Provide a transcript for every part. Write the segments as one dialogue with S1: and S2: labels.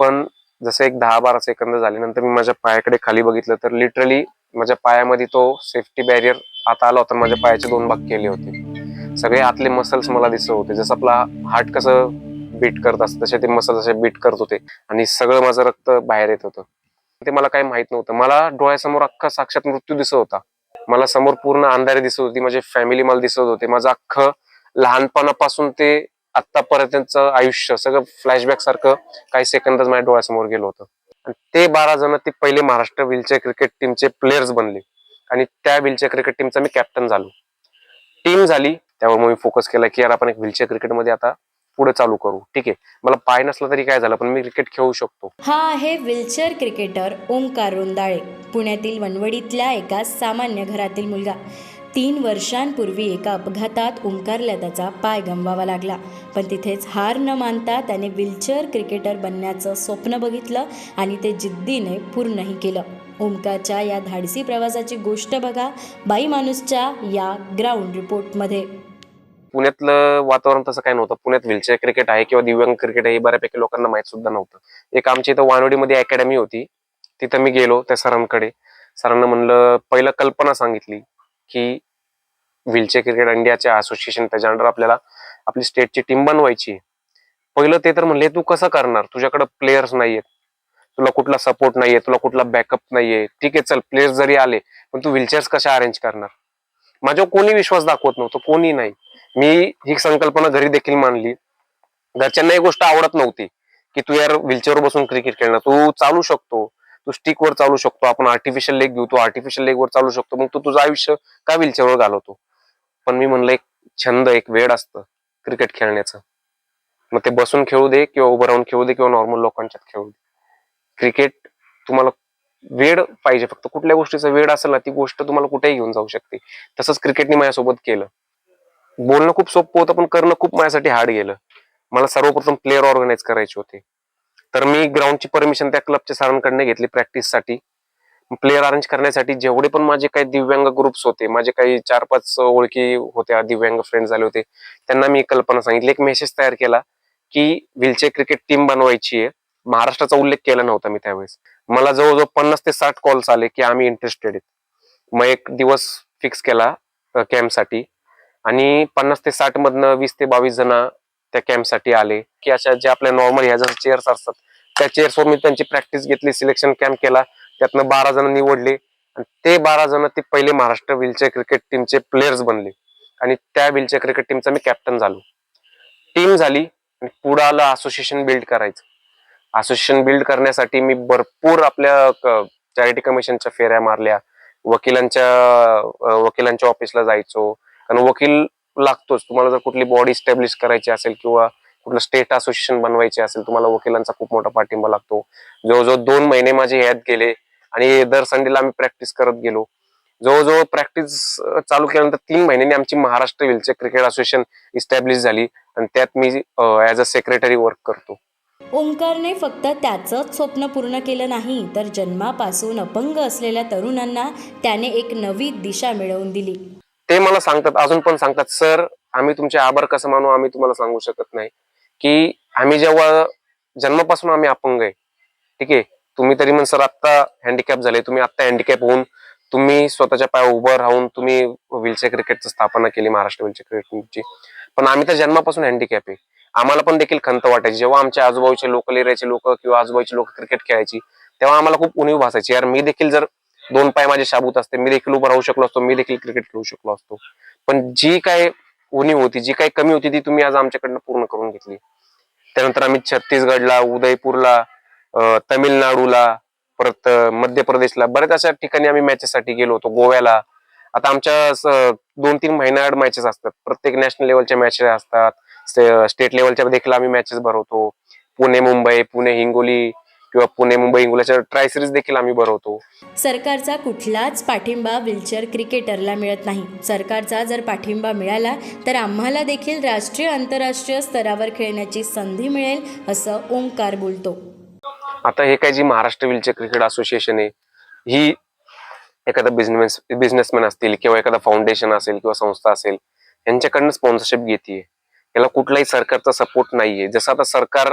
S1: पण जसं एक दहा बारा सेकंद झाल्यानंतर मी माझ्या पायाकडे खाली बघितलं तर लिटरली माझ्या पायामध्ये तो सेफ्टी बॅरियर आता आला होता माझ्या पायाचे दोन भाग केले होते. सगळे आतले मसल्स मला दिसत होते. जसं आपला हार्ट कसं बीट करत असतं तसे ते मसल असे बीट करत होते. आणि सगळं माझं रक्त बाहेर येत होतं. ते मला काही माहीत नव्हतं. मला डोळ्यासमोर अख्खा साक्षात मृत्यू दिसत होता. मला समोर पूर्ण अंधारे दिसत होती. माझी फॅमिली मला दिसत होते. माझं अख्खं लहानपणापासून ते आतापर्यंतचं आयुष्य सगळं फ्लॅशबॅक सारखं काही सेकंदच माझ्या डोळ्यासमोर गेलं होतं. आणि ते बारा जण ते पहिले महाराष्ट्र व्हीलचेअर क्रिकेट टीमचे प्लेयर्स बनले. आणि त्या व्हीलचेअर क्रिकेट टीमचा मी कॅप्टन झालो. टीम झाली त्यावर मग मी फोकस केला की यार आपण एक व्हीलचेअर क्रिकेटमध्ये आता पुढे चालू करू. ठीक आहे? मला पाय नसला तरी काय झालं पण मी क्रिकेट खेळू शकतो.
S2: हा आहे व्हीलचेअर क्रिकेटर ओंकार रोंदाळे पुण्यातील वनवडीतल्या एका सामान्य घरातील मुलगा. तीन वर्षांपूर्वी एका अपघातात ओंकारला त्याचा पाय गमवावा लागला. पण तिथेच हार न मानता त्याने व्हीलचेअर क्रिकेटर बनण्याचं स्वप्न बघितलं आणि ते जिद्दीने पूर्णही केलं. ओंकारच्या या धाडसी प्रवासाची गोष्ट बघा बाई माणूसच्या या ग्राउंड रिपोर्टमध्ये.
S1: पुण्यातलं वातावरण तसं काय नव्हतं. पुण्यात व्हीलचेअर क्रिकेट आहे किंवा दिव्यांग क्रिकेट आहे हे बऱ्यापैकी लोकांना माहीत सुद्धा नव्हतं. एक आमची इथं वानवडीमध्ये अकॅडमी होती. तिथं मी गेलो त्या सरांकडे. सरांना म्हणलं पहिलं कल्पना सांगितली की व्हीलचेअर क्रिकेट इंडियाचे असोसिएशन त्याच्या अंडर आपल्याला आपली स्टेटची टीम बनवायची पहिलं ते तर म्हणले तू कसं करणार? तुझ्याकडे प्लेयर्स नाहीयेत. तुला कुठला सपोर्ट नाहीये तुला कुठला बॅकअप नाहीये. ठीक आहे चल प्लेयर्स जरी आले पण तू व्हीलचेअर्स कशा अरेंज करणार? माझ्यावर कोणी विश्वास दाखवत नव्हतं कोणी नाही. मी ही संकल्पना घरी देखील मांडली. घरच्यांना ही गोष्ट आवडत नव्हती की तू यार व्हीलचेअर बसून क्रिकेट खेळणार. तू चालू शकतो. तू स्टिक वर चालू शकतो. आपण आर्टिफिशियल लेग घेऊ तू आर्टिफिशियल लेग वर चालू शकतो. मग तू तुझं आयुष्य का व्हीलचेअरवर घालवतो? पण मी म्हणलं एक छंद एक वेळ असतं क्रिकेट खेळण्याचं. मग ते बसून खेळू दे किंवा उभं राहून खेळू दे किंवा नॉर्मल लोकांच्यात खेळू दे. क्रिकेट तुम्हाला वेळ पाहिजे फक्त कुठल्या गोष्टीचा वेळ असेल ना ती गोष्ट तुम्हाला कुठेही घेऊन जाऊ शकते. तसंच क्रिकेटने माझ्यासोबत केलं. बोलणं खूप सोपं होतं पण करणं खूप माझ्यासाठी हार्ड गेलं. मला सर्वप्रथम प्लेअर ऑर्गनाईज करायचे होते. तर मी ग्राउंडची परमिशन त्या क्लबच्या सरांकडनं घेतली प्रॅक्टिससाठी प्लेयर अरेंज करण्यासाठी जेवढे पण माझे काही दिव्यांग ग्रुप्स होते माझे काही चार पाच ओळखी होत्या दिव्यांग फ्रेंड झाले होते त्यांना मी कल्पना सांगितली. एक मेसेज तयार केला की व्हीलचेअर क्रिकेट टीम बनवायची आहे. महाराष्ट्राचा उल्लेख केला नव्हता मी त्यावेळेस. मला जवळजवळ पन्नास ते साठ कॉल्स आले की आम्ही इंटरेस्टेड आहेत. मग एक दिवस फिक्स केला कॅम्पसाठी आणि पन्नास ते साठ मधनं वीस ते बावीस जण त्या कॅम्पसाठी आले. की अशा ज्या आपल्या नॉर्मल ह्या ज्या चेअर्स असतात त्या चेअर्सवर मी त्यांची प्रॅक्टिस घेतली सिलेक्शन कॅम्प केला. त्यातनं बारा जण निवडले. आणि ते बारा जण ते पहिले महाराष्ट्र व्हीलचेअर क्रिकेट टीमचे प्लेयर्स बनले. आणि त्या व्हीलचेअर क्रिकेट टीमचा मी कॅप्टन झालो. टीम झाली आणि पुढं आलं असोसिएशन बिल्ड करायचं. असोसिएशन बिल्ड करण्यासाठी मी भरपूर आपल्या चॅरिटी कमिशनच्या फेऱ्या मारल्या. वकिलांच्या वकिलांच्या ऑफिसला जायचो. कारण वकील लागतोच. तुम्हाला जर कुठली बॉडी स्टॅब्लिश करायची असेल किंवा कुठलं स्टेट असोसिएशन बनवायचे असेल तुम्हाला वकिलांचा खूप मोठा पाठिंबा लागतो. जवळजवळ दोन महिने माझे ह्यात गेले. आणि दर संडेला आम्ही प्रॅक्टिस करत गेलो. जवळजवळ प्रॅक्टिस चालू केल्यानंतर तीन महिन्यांनी आमची Maharashtra wheelchair cricket association establish झाली आणि त्यात मी ऍज अ सेक्रेटरी वर्क करतो.
S2: ओंकारने फक्त त्याचंच स्वप्न पूर्ण केलं नाही तर जन्मापासून अपंग असलेल्या तरुणांना त्याने एक नवी दिशा मिळवून दिली.
S1: ते मला सांगतात अजून पण सांगतात सर आम्ही तुमचे आभार कसं मानू आम्ही तुम्हाला सांगू शकत नाही. की आम्ही जेव्हा जन्मापासून आम्ही अपंग आहे ठीक आहे? तुम्ही तरी म्हण सर आत्ता हँडिकॅप झाले. तुम्ही आत्ता हँडिकॅप होऊन तुम्ही स्वतःच्या पाया उभं राहून तुम्ही व्हीलचेअर क्रिकेटची स्थापना केली महाराष्ट्र व्हीलचेअर क्रिकेटची पण आम्ही तर जन्मापासून हँडिकॅप आहे. आम्हाला पण देखील खंत वाटायची. जेव्हा आमच्या आजूबाजूचे लोकल एरियाचे लोक किंवा आजूबाजूचे लोक क्रिकेट खेळायची तेव्हा आम्हाला खूप उणीव भासायची. यार मी देखील जर दोन पाय माझे शाबूत असते मी देखील उभं राहू शकलो असतो मी देखील क्रिकेट खेळू शकलो असतो. पण जी काय उणीव होती जी काही कमी होती ती तुम्ही आज आमच्याकडनं पूर्ण करून घेतली. त्यानंतर आम्ही छत्तीसगडला उदयपूरला तमिळनाडूला परत मध्य प्रदेशला बऱ्याच अशा ठिकाणी आम्ही मॅचेससाठी गेलो होतो गोव्याला. आता आमच्या दोन तीन महिन्याआड मॅचेस असतात. प्रत्येक नॅशनल लेवलच्या मॅचेस असतात. स्टेट लेवलच्या देखील आम्ही मॅचेस भरवतो. पुणे मुंबई पुणे हिंगोली किंवा पुणे मुंबई हिंगोलीच्या ट्राय सिरीज देखील आम्ही भरवतो.
S2: सरकारचा कुठलाच पाठिंबा व्हीलचेअर क्रिकेटरला मिळत नाही. सरकारचा जर पाठिंबा मिळाला तर आम्हाला देखील राष्ट्रीय आंतरराष्ट्रीय स्तरावर खेळण्याची संधी मिळेल असं ओंकार बोलतो.
S1: आता हे काय जी महाराष्ट्र व्हीलचेअर क्रिकेट असोसिएशन आहे ही एखादा बिझनेस बिझनेसमॅन असतील किंवा एखादा फाउंडेशन असेल किंवा संस्था असेल यांच्याकडनं स्पॉन्सरशिप घेते याला कुठलाही सरकारचा सपोर्ट नाहीये. जसं आता सरकार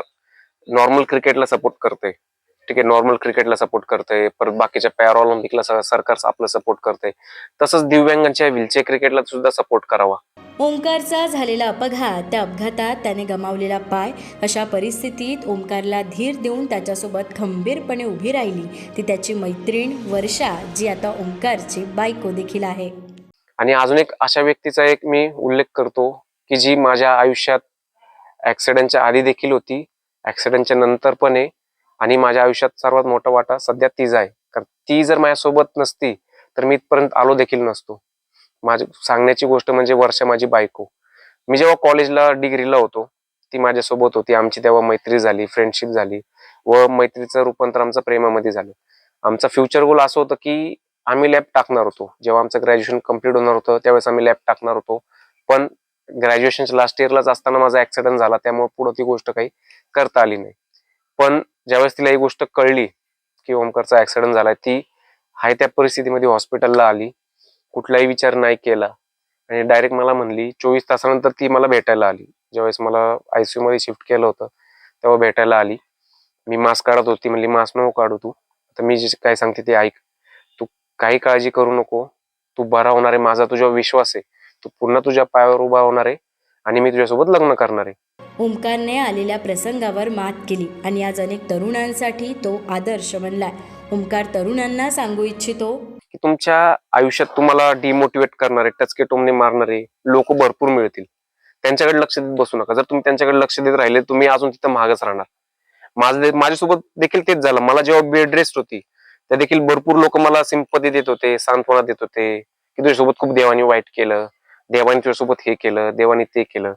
S1: नॉर्मल क्रिकेटला सपोर्ट करते ठीक आहे नॉर्मल क्रिकेटला सपोर्ट करते परत बाकीच्या पॅरा ऑलिम्पिकला स- सरकार आपलं सपोर्ट करते तसंच दिव्यांगांच्या व्हीलचेअर क्रिकेटला सुद्धा सपोर्ट करावा.
S2: ओंकारचा झालेला अपघात त्या अपघातात त्याने गमावलेला पाय अशा परिस्थितीत ओंकारला धीर देऊन त्याच्यासोबत खंबीरपणे उभी राहिली. ती त्याची मैत्रीण वर्षा जी आता ओंकारची बायको देखील आहे.
S1: आणि अजून एक अशा व्यक्तीचा एक मी उल्लेख करतो की जी माझ्या आयुष्यात ऍक्सिडेंटच्या आधी देखील होती. ऍक्सिडेंटच्या नंतर पण आहे. आणि माझ्या आयुष्यात सर्वात मोठा वाटा सध्या तीच आहे. कारण ती जर माझ्यासोबत नसती तर मी इथपर्यंत आलो देखील नसतो. माझी सांगण्याची गोष्ट म्हणजे वर्षा माझी बायको. मी जेव्हा कॉलेजला डिग्रीला होतो ती माझ्यासोबत होती. आमची तेव्हा मैत्री झाली फ्रेंडशिप झाली व मैत्रीचं रूपांतर आमचं प्रेमामध्ये झालं. आमचा फ्युचर गोल असं होतं की आम्ही लॅब टाकणार होतो. जेव्हा आमचं ग्रॅज्युएशन कंप्लीट होणार होतं त्यावेळेस आम्ही लॅब टाकणार होतो. पण ग्रॅज्युएशनच्या लास्ट इयरलाच असताना माझा ऍक्सिडेंट झाला त्यामुळे पुढे ती गोष्ट काही करता आली नाही. पण ज्यावेळेस तिला ही गोष्ट कळली की ओमकारचा ऍक्सिडेंट झालाय ती हाय त्या परिस्थितीमध्ये हॉस्पिटलला आली. कुठलाही विचार नाही केला. आणि डायरेक्ट मला म्हणली चोवीस तासानंतर ती मला भेटायला आली. ज्यावेळेस मला आयसीयू मध्ये शिफ्ट केलं होतं तेव्हा भेटायला आली. मी मास्क काढत होती म्हणली मास्क नको काढू तू. तर मी जे काय सांगते ते ऐक. तू काही काळजी करू नको. तू बरा होणार आहे. माझा तुझ्यावर विश्वास आहे. तू पुन्हा तुझ्या पायावर उभा होणार आहे. आणि मी तुझ्यासोबत लग्न करणार आहे.
S2: ओंकारने आलेल्या प्रसंगावर मात केली आणि आज अनेक तरुणांसाठी तो आदर्श बनलाय. ओंकार तरुणांना सांगू इच्छितो.
S1: की तुमच्या आयुष्यात तुम्हाला डिमोटिवेट करणारे टचके टोमणे मारणारे लोक भरपूर मिळतील. त्यांच्याकडे लक्ष देत बसू नका. जर तुम्ही त्यांच्याकडे लक्ष देत राहिले तुम्ही अजून तिथं महागच राहणार. माझं माझ्यासोबत देखील तेच झालं. मला जेव्हा बेड रेस्ट होती त्या देखील भरपूर लोक मला सिंपती देत होते सांत्वना देत होते की तुझ्यासोबत खूप देवानी वाईट केलं देवाने तुझ्यासोबत हे केलं देवाने ते केलं.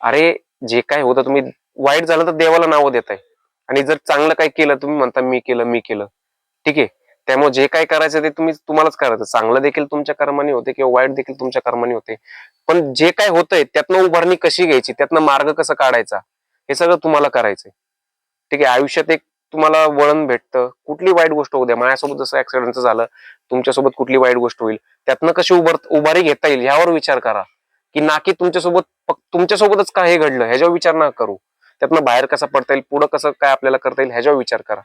S1: अरे जे काय होतं तुम्ही वाईट झालं तर देवाला नावं देताय. आणि जर चांगलं काय केलं तुम्ही म्हणता मी केलं मी केलं. ठीक आहे? त्यामुळे जे काय करायचं ते तुम्ही तुम्हालाच करायचं. चांगलं देखील तुमच्या कर्माने होते किंवा वाईट देखील तुमच्या कर्माने होते. पण जे काय होतंय त्यातनं उभारणी कशी घ्यायची? त्यातनं मार्ग कसा काढायचा? हे सगळं तुम्हाला करायचंय. ठीक आहे? आयुष्यात एक तुम्हाला वळण भेटतं. कुठली वाईट गोष्ट होऊ द्या. माझ्यासोबत जसं ऍक्सिडेंटचं झालं तुमच्यासोबत कुठली वाईट गोष्ट होईल त्यातनं कशी उभार उभारी घेता येईल ह्यावर विचार करा. की ना की तुमच्यासोबत तुमच्यासोबतच काय हे घडलं? ह्याच्यावर विचार ना करू. त्यातनं बाहेर कसा पडता येईल पुढं कसं काय आपल्याला करता येईल ह्याच्यावर विचार करा.